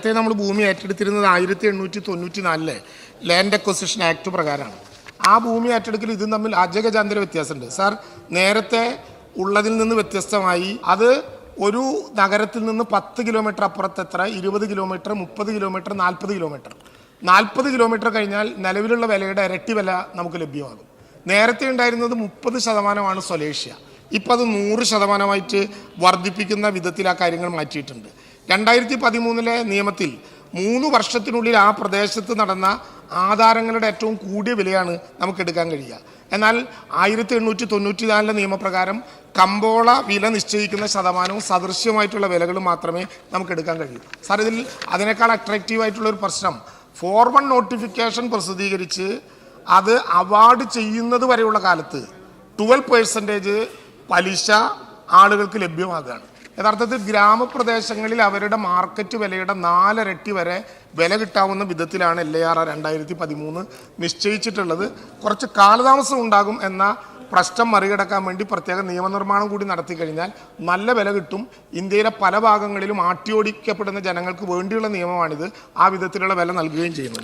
നേരത്തെ നമ്മൾ ഭൂമി ഏറ്റെടുത്തിരുന്നത് ആയിരത്തി എണ്ണൂറ്റി തൊണ്ണൂറ്റി നാലിലെ ലാൻഡ് അക്വസിഷൻ ആക്ട് പ്രകാരമാണ്. ആ ഭൂമി ഏറ്റെടുക്കൽ ഇതും തമ്മിൽ അജഗജാന്തര വ്യത്യാസമുണ്ട്. സാർ നേരത്തെ ഉള്ളതിൽ നിന്ന് വ്യത്യസ്തമായി അത് ഒരു നഗരത്തിൽ നിന്ന് പത്ത് കിലോമീറ്റർ അപ്പുറത്ത് എത്ര? ഇരുപത് കിലോമീറ്റർ മുപ്പത് കിലോമീറ്റർ നാൽപ്പത് കിലോമീറ്റർ. നാൽപ്പത് കിലോമീറ്റർ കഴിഞ്ഞാൽ നിലവിലുള്ള വിലയുടെ ഇരട്ടി വില നമുക്ക് ലഭ്യമാകും. നേരത്തെ ഉണ്ടായിരുന്നത് മുപ്പത് ശതമാനമാണ് സൊലേഷ്യ ഇപ്പം അത് നൂറ് ശതമാനമായിട്ട് വർദ്ധിപ്പിക്കുന്ന വിധത്തിൽ ആ കാര്യങ്ങൾ മാറ്റിയിട്ടുണ്ട്. രണ്ടായിരത്തി പതിമൂന്നിലെ നിയമത്തിൽ മൂന്ന് വർഷത്തിനുള്ളിൽ ആ പ്രദേശത്ത് നടന്ന ആധാരങ്ങളുടെ ഏറ്റവും കൂടിയ വിലയാണ് നമുക്ക് എടുക്കാൻ കഴിയുക. എന്നാൽ ആയിരത്തി എണ്ണൂറ്റി തൊണ്ണൂറ്റി നാലിലെ നിയമപ്രകാരം കമ്പോള വില നിശ്ചയിക്കുന്ന ശതമാനവും സദൃശ്യമായിട്ടുള്ള വിലകളും മാത്രമേ നമുക്ക് എടുക്കാൻ കഴിയൂ. സാർ ഇതിൽ അതിനേക്കാൾ അട്രാക്റ്റീവ് ആയിട്ടുള്ള ഒരു പ്രശ്നം ഫോർ വൺ നോട്ടിഫിക്കേഷൻ പ്രസിദ്ധീകരിച്ച് അത് അവാർഡ് ചെയ്യുന്നത് വരെയുള്ള കാലത്ത് ട്വൽവ് പേഴ്സന്റേജ് പലിശ ആളുകൾക്ക് ലഭ്യമാകുകയാണ്. യഥാർത്ഥത്തിൽ ഗ്രാമപ്രദേശങ്ങളിൽ അവരുടെ മാർക്കറ്റ് വിലയുടെ നാലരട്ടി വരെ വില കിട്ടാവുന്ന വിധത്തിലാണ് എൽ എ ആർ രണ്ടായിരത്തി പതിമൂന്ന് നിശ്ചയിച്ചിട്ടുള്ളത്. കുറച്ച് കാലതാമസം ഉണ്ടാകും എന്ന പ്രശ്നം മറികടക്കാൻ വേണ്ടി പ്രത്യേക നിയമനിർമ്മാണം കൂടി നടത്തി കഴിഞ്ഞാൽ നല്ല വില കിട്ടും. ഇന്ത്യയിലെ പല ഭാഗങ്ങളിലും ആട്ടിയോടിക്കപ്പെടുന്ന ജനങ്ങൾക്ക് വേണ്ടിയുള്ള നിയമമാണിത്. ആ വിധത്തിലുള്ള വില നൽകുകയും ചെയ്യുന്നു